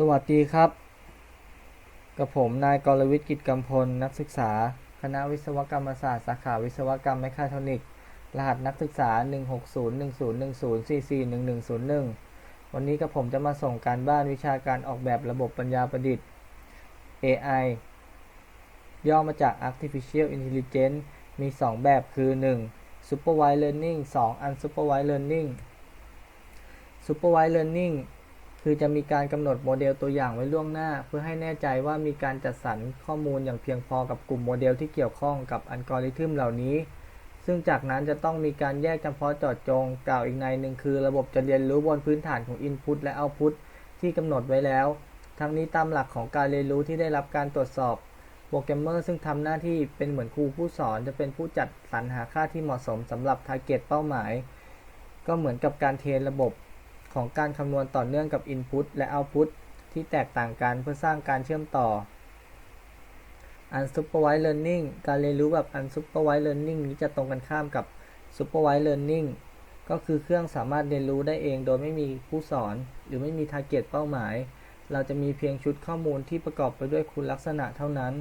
สวัสดีครับ กับผมนายกรวิทย์กิจกำพล นักศึกษา คณะวิศวกรรมศาสตร์ สาขาวิศวกรรมแมคคาทรอนิกส์รหัสนักศึกษา 1601010441101 วันนี้กับผมจะมาส่งการบ้านวิชาการออกแบบระบบปัญญาประดิษฐ์ AI ย่อมาจาก Artificial Intelligence มี 2 แบบคือ 1. Supervised Learning 2. Unsupervised Learning Supervised Learning คือจะมีการกำหนดโมเดลตัวอย่างไว้ล่วงหน้า เพื่อให้แน่ใจว่ามีการจัดสรรข้อมูลอย่างเพียงพอกับกลุ่มโมเดลที่เกี่ยวข้องกับอัลกอริทึมเหล่านี้ ซึ่งจากนั้นจะต้องมีการแยกจำเพาะเจาะจง กล่าวอีกในหนึ่งคือระบบจะเรียนรู้บนพื้นฐานของ Input และ Output ที่กำหนดไว้แล้ว ทั้งนี้ตามหลักของการเรียนรู้ที่ได้รับการตรวจสอบโปรแกรมเมอร์ซึ่งทำหน้าที่เป็นเหมือนครูผู้สอนจะเป็นผู้จัดสรรหาค่าที่เหมาะสมสำหรับ Target เป้าหมาย ก็เหมือนกับการเทรนระบบ ของการคำนวณต่อเนื่องกับ Input และ Output ที่แตกต่างกันเพื่อสร้างการเชื่อมต่อ Unsupervised Learning การเรียนรู้แบบ Unsupervised Learning นี้จะตรงกันข้ามกับ Supervised Learning ก็คือเครื่องสามารถเรียนรู้ได้เองโดยไม่มีผู้สอน หรือไม่มี Target เป้าหมาย เราจะมีเพียงชุดข้อมูลที่ประกอบไปด้วยคุณลักษณะเท่านั้น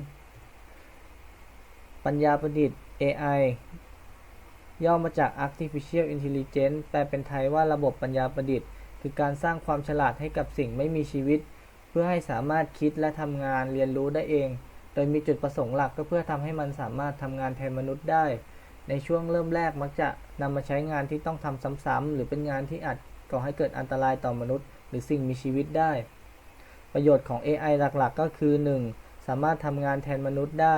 ปัญญาประดิษฐ์ AI ย่อมาจาก Artificial Intelligence แปลเป็นไทยว่าระบบปัญญาประดิษฐ์ คือการสร้างความฉลาดให้กับสิ่งไม่มีชีวิต เพื่อให้สามารถคิดและทำงานเรียนรู้ได้เอง โดยมีจุดประสงค์หลักก็เพื่อทำให้มันสามารถทำงานแทนมนุษย์ได้ ในช่วงเริ่มแรกมักจะนำมาใช้งานที่ต้องทำซ้ำๆหรือเป็นงานที่อาจก่อให้เกิดอันตรายต่อมนุษย์ หรือสิ่งมีชีวิตได้ ประโยชน์ของ AI หลักๆ ก็คือ 1. สามารถทำงานแทนมนุษย์ได้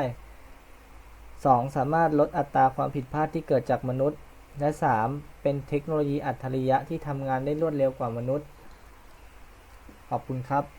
2. สามารถลดอัตราความผิดพลาดที่เกิดจากมนุษย์ และ 3. เป็นเทคโนโลยีอัจฉริยะที่ทำงานได้รวดเร็วกว่ามนุษย์ ขอบคุณครับ